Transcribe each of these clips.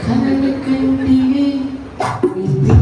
Kind of can be with me.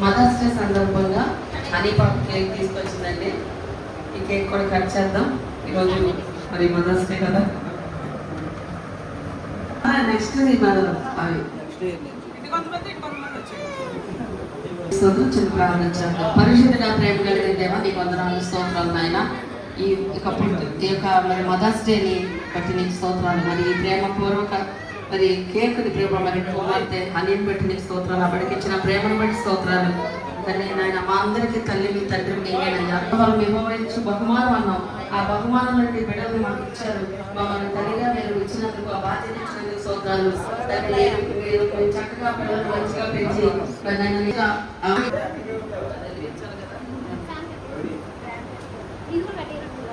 Mother's day సందర్భంగా honey pop cake తీసుకొచ్చిందండి. ఈ cake కూడా కట్ చేద్దాం. ఈరోజు మరి మదర్స్ డే కదా. నెక్స్ట్ మదర్ అవి. ఇది కొంతమంది ఇటు కొంతమంది వచ్చాయి స్తోత్రం చిన్న ప్రారంభించాము పరిశుద్ధుడ ప్రేమ కలిగిన దేవ నీకు వందనాలు స్తోత్రాలు నాయన. ఈ యొక్క పుట్టు- ఈ యొక్క మరి మదర్స్ డేని బట్టి నీకు స్తోత్రాలు. మరి ఈ ప్రేమ పూర్వక మరి కేకుని ప్రేమ మరి కుమార్తె హనీని బట్టి నీకు స్తోత్రాలు అప్పటికిచ్చిన ప్రేమను బట్టి స్తోత్రాలు. కానీ నాయన మా అందరికీ తల్లి మీ తండ్రి మీకేనయ్యా వాళ్ళు మేము ఇచ్చు బహుమానం అన్నాం. ఆ బహుమానం నుండి బిడ్డలు మాకు ఇచ్చారు. మమ్మల్ని తల్లిగా మీరు ఇచ్చినందుకు ఆ బాధ్యత ఇచ్చినందుకు స్తోత్రాలు. మీరు చక్కగా పిల్లలు మంచిగా పెంచి మరి నన్ను ఇంకా ఆ- ఇది కూడా కట్టిరట్టు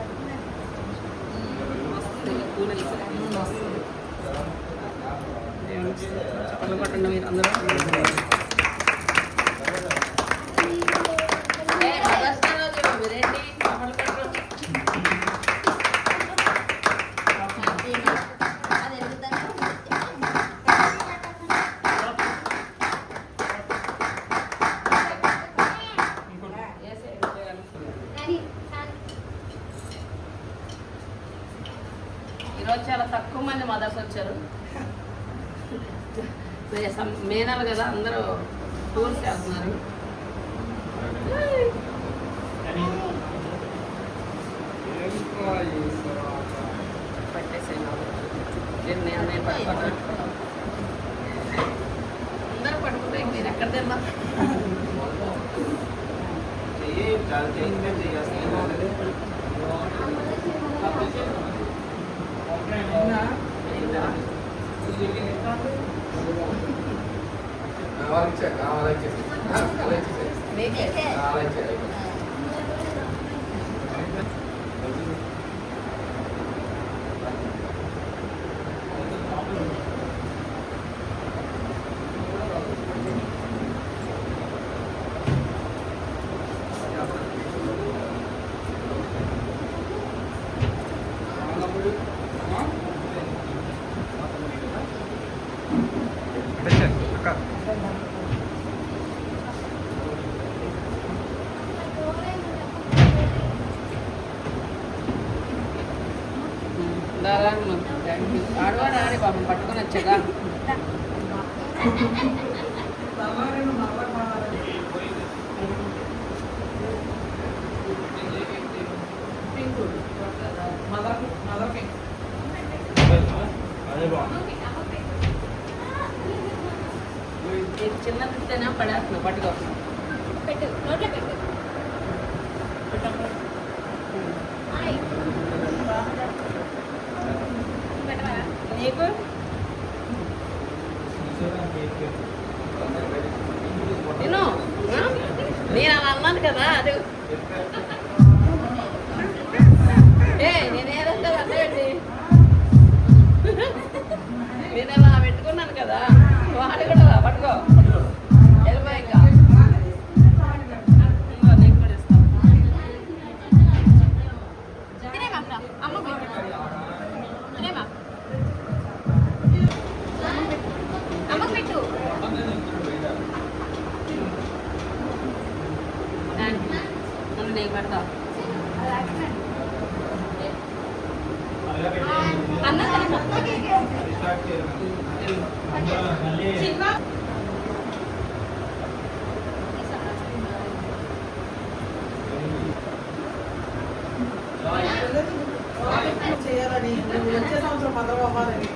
చప్పట్లు కొట్టండి మీరు అందరూ ఏ, మదర్స్ డే రోజు మీరేంటి చప్పట్లు కొట్టరు? అది ఎందుకంటే కానీ ఈరోజు చాలా తక్కువ మంది మదర్స్ వచ్చారు మేనలు కదా అందరూ టూర్స్ చేస్తున్నారు. పెట్టేసేయండి నేను నేను నేను పట్టుకుంటాను. అందరూ పట్టుకుంటే మీరు ఎక్కడ తిన్నా? ఆడవాడు ఆడి పాపం పట్టుకొని వచ్చాగా నీకు చిన్న తిట్టేనా పడేస్తున్నా పట్టుకో. పెట్టు నోట్లో పెట్టు. నీకు eh, నేను నేను అలా అన్నాను కదా అది ఏ నేనేదంటే అదేంటి నేను అలా పెట్టుకున్నాను కదా. వాడు కూడా పట్టుకో. చేయాలని వచ్చే సంవత్సరం మదర్ అవ్వాలని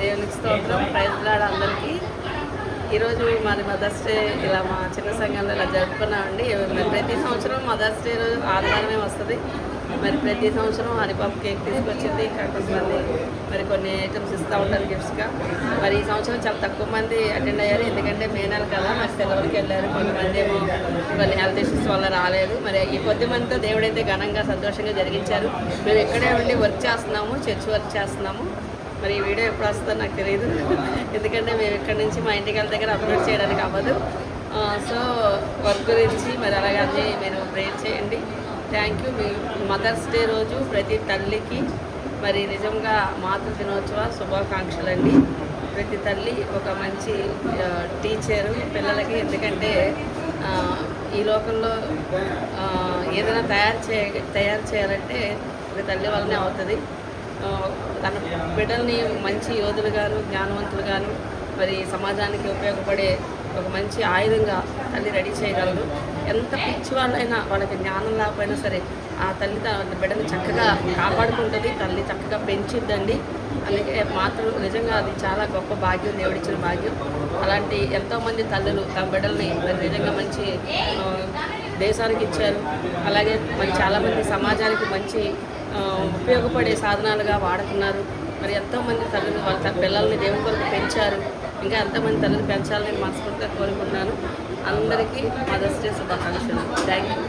దేవునికి స్తోత్రం. ప్రైజ్లాడు అందరికీ. ఈరోజు మరి మదర్స్ డే. ఇలా మా చిన్న సంఘంలో ఇలా జరుపుకున్నామండి. ప్రతి సంవత్సరం మదర్స్ డే రోజు ఆదివారమే వస్తుంది. మరి ప్రతి సంవత్సరం హరిబాబు కేక్ తీసుకొచ్చింది. ఇక్కడ కొంతమంది మరి కొన్ని ఐటమ్స్ ఇస్తూ ఉంటారు గిఫ్ట్స్గా. మరి ఈ సంవత్సరం చాలా తక్కువ మంది అటెండ్ అయ్యారు. ఎందుకంటే మే నెల కదా మరి సెలవులకి వెళ్ళారు. కొంతమంది ఏమో కొన్ని హెల్త్ ఇష్యూస్ వల్ల రాలేదు. మరి ఈ కొద్ది మందితో దేవుడైతే ఘనంగా సంతోషంగా జరిగించారు. మేము ఇక్కడే ఉండి వర్క్ చేస్తున్నాము చర్చ్ వర్క్ చేస్తున్నాము. మరి ఈ వీడియో ఎప్పుడు వస్తుందో నాకు తెలియదు ఎందుకంటే మేము ఇక్కడ నుంచి మా ఇంటికి వెళ్ళ దగ్గర అప్లోడ్ చేయడానికి అవ్వదు. సో వర్క్ గురించి మరి అలాగే అన్నీ మీరు ప్రేర్ చేయండి. థ్యాంక్ యూ మీ మదర్స్ డే రోజు ప్రతి తల్లికి మరి నిజంగా మాతృ దినోత్సవ శుభాకాంక్షలండి. ప్రతి తల్లి ఒక మంచి టీచరు పిల్లలకి ఎందుకంటే ఈ లోకంలో ఏదైనా తయారు చేయ తయారు చేయాలంటే ఒక తల్లి వల్లనే అవుతుంది. తన బిడ్డల్ని మంచి యోధులుగాను జ్ఞానవంతులుగాను మరి సమాజానికి ఉపయోగపడే ఒక మంచి ఆయుధంగా తల్లి రెడీ చేయగలరు ఎంత పిచ్చి వాళ్ళైనా వాళ్ళకి జ్ఞానం లేకపోయినా సరే ఆ తల్లి తన బిడ్డని చక్కగా కాపాడుకుంటుంది తల్లి చక్కగా పెంచిద్దండి. అందుకే మాత్రం నిజంగా అది చాలా గొప్ప భాగ్యం దేవుడిచ్చిన భాగ్యం. అలాంటి ఎంతోమంది తల్లులు తమ బిడ్డల్ని మరి నిజంగా మంచి దేశానికి ఇచ్చారు. అలాగే మరి చాలామంది సమాజానికి మంచి ఉపయోగపడే సాధనాలుగా వాడుతున్నారు. మరి ఎంతోమంది తల్లులు వాళ్ళ పిల్లల్ని దేవుని కొరకు పెంచారు. ఇంకా ఎంతోమంది తల్లిని పెంచాలని మనస్ఫూర్తిగా కోరుకుంటున్నాను. అందరికీ మదర్స్ డే శుభాకాంక్షలు. Thank you